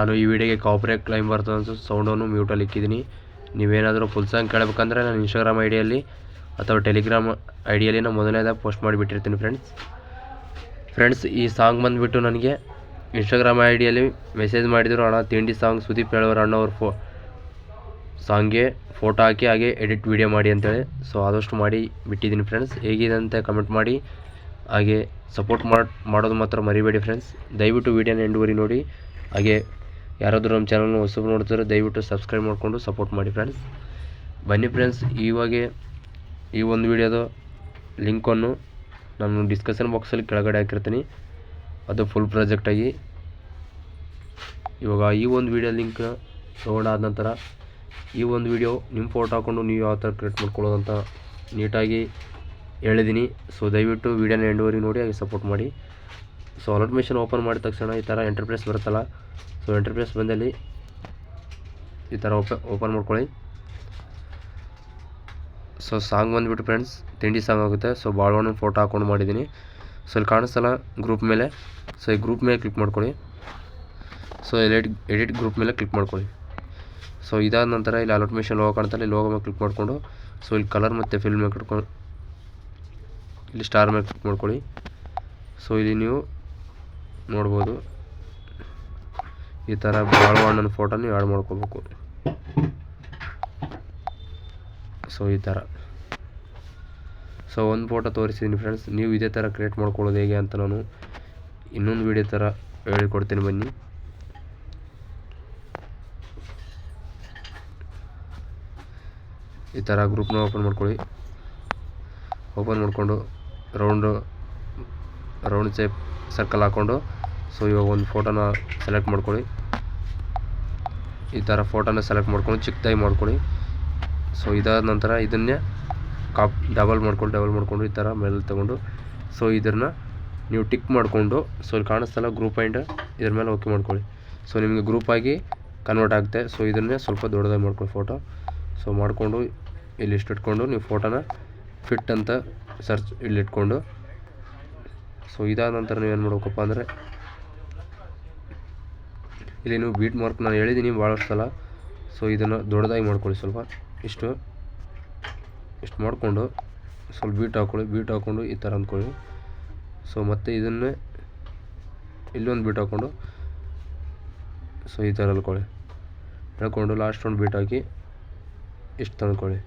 ನಾನು ಈ ವಿಡಿಯೋಗೆ ಕಾಪ್ರೇಟ್ ಕ್ಲೈಮ್ ಬರ್ತದೆ ಅನ್ಸುತ್ತೆ ಸೌಂಡನ್ನು ಮ್ಯೂಟಲ್ಲಿ ಇಕ್ಕಿದ್ದೀನಿ. ನೀವೇನಾದರೂ ಫುಲ್ ಸಾಂಗ್ ಕೇಳಬೇಕಂದ್ರೆ ನಾನು ಇನ್ಸ್ಟಾಗ್ರಾಮ್ ಐಡಿಯಲ್ಲಿ ಅಥವಾ ಟೆಲಿಗ್ರಾಮ್ ಐಡಿಯಲ್ಲಿ ನಾನು ಮೊದಲನೇದಾಗ ಪೋಸ್ಟ್ ಮಾಡಿಬಿಟ್ಟಿರ್ತೀನಿ ಫ್ರೆಂಡ್ಸ್ ಫ್ರೆಂಡ್ಸ್ ಈ ಸಾಂಗ್ ಬಂದುಬಿಟ್ಟು ನನಗೆ ಇನ್ಸ್ಟಾಗ್ರಾಮ್ ಐಡಿಯಲ್ಲಿ ಮೆಸೇಜ್ ಮಾಡಿದರು, ಅಣ್ಣ, ತಿಂಡಿ ಸಾಂಗ್ ಸುದೀಪ್ ಹೇಳೋರು ಅಣ್ಣವ್ರ ಫೋ ಸಾಂಗ್ಗೆ ಫೋಟೋ ಹಾಕಿ, ಹಾಗೆ ಎಡಿಟ್ ವಿಡಿಯೋ ಮಾಡಿ ಅಂತೇಳಿ. ಸೊ ಆದಷ್ಟು ಮಾಡಿ ಬಿಟ್ಟಿದ್ದೀನಿ ಫ್ರೆಂಡ್ಸ್ ಹೇಗಿದೆ ಅಂತ ಕಮೆಂಟ್ ಮಾಡಿ. ಹಾಗೆ ಸಪೋರ್ಟ್ ಮಾಡಿ, ಮಾಡೋದು ಮಾತ್ರ ಮರಿಬೇಡಿ ಫ್ರೆಂಡ್ಸ್ ದಯವಿಟ್ಟು ವೀಡಿಯೋನ ಎಂಡುವರಿ ನೋಡಿ. ಹಾಗೆ ಯಾರಾದರೂ ನಮ್ಮ ಚಾನಲ್ನ ಹೊಸಬ್ರು ನೋಡ್ತಾರೆ ದಯವಿಟ್ಟು ಸಬ್ಸ್ಕ್ರೈಬ್ ಮಾಡಿಕೊಂಡು ಸಪೋರ್ಟ್ ಮಾಡಿ ಫ್ರೆಂಡ್ಸ್ ಬನ್ನಿ ಫ್ರೆಂಡ್ಸ್ ಇವಾಗೆ ಈ ಒಂದು ವಿಡಿಯೋದು ಲಿಂಕನ್ನು ನಾನು ಡಿಸ್ಕಷನ್ ಬಾಕ್ಸಲ್ಲಿ ಕೆಳಗಡೆ ಹಾಕಿರ್ತೀನಿ. ಅದು ಫುಲ್ ಪ್ರಾಜೆಕ್ಟಾಗಿ ಇವಾಗ ಈ ಒಂದು ವಿಡಿಯೋ ಲಿಂಕ್ ತೊಗೊಂಡಾದ ನಂತರ ಈ ಒಂದು ವಿಡಿಯೋ ನಿಮ್ಮ ಫೋಟೋ ಹಾಕ್ಕೊಂಡು ನೀವು ಯಾವ ಥರ ಕ್ರಿಯೇಟ್ ಮಾಡ್ಕೊಳ್ಳೋದಂತ ನೀಟಾಗಿ ಹೇಳಿದ್ದೀನಿ ಸೊ ದಯವಿಟ್ಟು ವೀಡಿಯೋನ ಎಂಡುವರೆಗೆ ನೋಡಿ, ಹಾಗೆ ಸಪೋರ್ಟ್ ಮಾಡಿ. ಸೊ ಅಲರ್ಟ್ ಮಿಷನ್ ಓಪನ್ ಮಾಡಿದ ತಕ್ಷಣ ಈ ಥರ ಎಂಟರ್ಪ್ರೈಸ್ ಬರುತ್ತಲ್ಲ. ಸೊ ಎಂಟರ್ಪ್ರೈಸ್ ಬಂದಲ್ಲಿ ಈ ಥರ ಓಪ ಓಪನ್ ಮಾಡ್ಕೊಳ್ಳಿ. ಸೊ ಸಾಂಗ್ ಬಂದುಬಿಟ್ಟು ಫ್ರೆಂಡ್ಸ್ ತಿಂಡಿ ಸಾಂಗ್ ಆಗುತ್ತೆ. ಸೊ ಬಾಳವಣ್ಣ ಫೋಟೋ ಹಾಕೊಂಡು ಮಾಡಿದ್ದೀನಿ. ಸೊ ಇಲ್ಲಿ ಕಾಣಿಸ್ತಲ್ಲ ಗ್ರೂಪ್ ಮೇಲೆ. ಸೊ ಈ ಗ್ರೂಪ್ ಮೇಲೆ ಕ್ಲಿಕ್ ಮಾಡ್ಕೊಳ್ಳಿ. ಸೊ ಎಡಿಟ್ ಎಡಿಟ್ ಗ್ರೂಪ್ ಮೇಲೆ ಕ್ಲಿಕ್ ಮಾಡ್ಕೊಳ್ಳಿ. ಸೊ ಇದಾದ ನಂತರ ಇಲ್ಲಿ ಅಲರ್ಟ್ ಮಿಷನ್ ಲೋಗೋ ಕಾಣ್ತಾ ಇಲ್ಲಿ ಲೋಗೋ ಮೇಲೆ ಕ್ಲಿಕ್ ಮಾಡಿಕೊಂಡು. ಸೊ ಇಲ್ಲಿ ಕಲರ್ ಮತ್ತು ಫಿಲ್ಮ್ ಮೇಲೆ ಕಟ್ಕೊಂಡು ಇಲ್ಲಿ ಸ್ಟಾರ್ ಮೇಲೆ ಕ್ಲಿಕ್ ಮಾಡ್ಕೊಳ್ಳಿ. ಸೊ ಇಲ್ಲಿ ನೀವು ನೋಡ್ಬೋದು. ಈ ಥರ ಬಾಳವಣ್ಣನ ಫೋಟೋ ನೀವು ಆ್ಯಡ್ ಮಾಡ್ಕೋಬೇಕು. ಸೊ ಈ ಥರ ಸೊ ಒಂದು ಫೋಟೋ ತೋರಿಸಿದ್ದೀನಿ ಫ್ರೆಂಡ್ಸ್ ನೀವು ಇದೇ ಥರ ಕ್ರಿಯೇಟ್ ಮಾಡ್ಕೊಳ್ಳೋದು ಹೇಗೆ ಅಂತ ನಾನು ಇನ್ನೊಂದು ವಿಡಿಯೋ ಥರ ಹೇಳಿಕೊಡ್ತೀನಿ ಬನ್ನಿ. ಈ ಥರ ಗ್ರೂಪ್ನ ಓಪನ್ ಮಾಡ್ಕೊಳ್ಳಿ. ಓಪನ್ ಮಾಡಿಕೊಂಡು ರೌಂಡು ರೌಂಡ್ ಶೇಪ್ ಸರ್ಕಲ್ ಹಾಕ್ಕೊಂಡು ಸೊ ಇವಾಗ ಒಂದು ಫೋಟೋನ ಸೆಲೆಕ್ಟ್ ಮಾಡ್ಕೊಳ್ಳಿ. ಈ ಥರ ಫೋಟೋನ ಸೆಲೆಕ್ಟ್ ಮಾಡ್ಕೊಂಡು ಚಿಕ್ಕದಾಗಿ ಮಾಡ್ಕೊಳ್ಳಿ. ಸೊ ಇದಾದ ನಂತರ ಇದನ್ನೇ ಕಾಪ್ ಡಬಲ್ ಮಾಡ್ಕೊಂಡು ಡಬಲ್ ಮಾಡಿಕೊಂಡು ಈ ಥರ ಮೇಲೆ ತಗೊಂಡು. ಸೊ ಇದನ್ನ ನೀವು ಟಿಕ್ ಮಾಡಿಕೊಂಡು ಸೊ ಇಲ್ಲಿ ಕಾಣಿಸ್ತಲ್ಲ ಗ್ರೂಪ್ ಆ್ಯಂಡ್ ಇದ್ರ ಮೇಲೆ ಓಕೆ ಮಾಡ್ಕೊಳ್ಳಿ. ಸೊ ನಿಮಗೆ ಗ್ರೂಪ್ ಆಗಿ ಕನ್ವರ್ಟ್ ಆಗುತ್ತೆ. ಸೊ ಇದನ್ನೇ ಸ್ವಲ್ಪ ದೊಡ್ಡದಾಗಿ ಮಾಡ್ಕೊಳ್ಳಿ ಫೋಟೋ ಸೊ ಮಾಡಿಕೊಂಡು ಇಲ್ಲಿ ಇಷ್ಟು ಇಟ್ಕೊಂಡು ನೀವು ಫೋಟೋನ ಫಿಟ್ ಅಂತ ಸರ್ಚ್ ಇಲ್ಲಿ ಇಟ್ಕೊಂಡು. ಸೊ ಇದಾದ ನಂತರ ನೀವೇನು ಮಾಡ್ಬೇಕಪ್ಪ ಅಂದರೆ ಇಲ್ಲಿ ನೀವು ಬೀಟ್ ಮಾರ್ಕ್ ನಾನು ಹೇಳಿದ್ದೀನಿ ಭಾಳಷ್ಟು ಸಲ. ಸೊ ಇದನ್ನು ದೊಡ್ಡದಾಗಿ ಮಾಡ್ಕೊಳ್ಳಿ ಸ್ವಲ್ಪ. ಇಷ್ಟು. ಇಷ್ಟು ಮಾಡಿಕೊಂಡು ಸ್ವಲ್ಪ ಬೀಟ್ ಹಾಕ್ಕೊಳ್ಳಿ ಬೀಟ್ ಹಾಕ್ಕೊಂಡು ಈ ಥರ ಅಂದ್ಕೊಳ್ಳಿ. ಸೊ ಮತ್ತು ಇದನ್ನೇ ಇಲ್ಲೊಂದು ಬೀಟ್ ಹಾಕ್ಕೊಂಡು ಸೊ ಈ ಥರ ಅಂದ್ಕೊಳ್ಳಿ ಹೇಳ್ಕೊಂಡು ಲಾಸ್ಟ್ ಒಂದು ಬೀಟ್ ಹಾಕಿ ಇಷ್ಟು ತಂದ್ಕೊಳ್ಳಿ.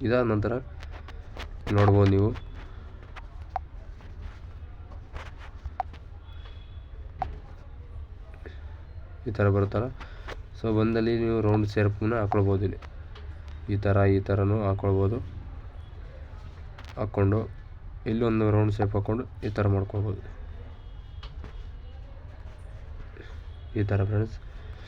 ಇದಾದ ನಂತರ ನೋಡ್ಬೋದು ನೀವು. ಈ ಥರ ಬರುತ್ತಲ್ಲ. ಸೊ ಬಂದಲ್ಲಿ ನೀವು ರೌಂಡ್ ಸೇರ್ಪನ್ನ ಹಾಕ್ಕೊಳ್ಬೋದು ಇಲ್ಲಿ. ಈ ಥರ, ಈ ಥರನೂ ಹಾಕ್ಕೊಳ್ಬೋದು ಹಾಕ್ಕೊಂಡು ಇಲ್ಲೊಂದು ರೌಂಡ್ ಶೇಪ್ ಹಾಕ್ಕೊಂಡು ಈ ಥರ ಮಾಡ್ಕೊಳ್ಬೋದು. ಈ ಥರ ಫ್ರೆಂಡ್ಸ್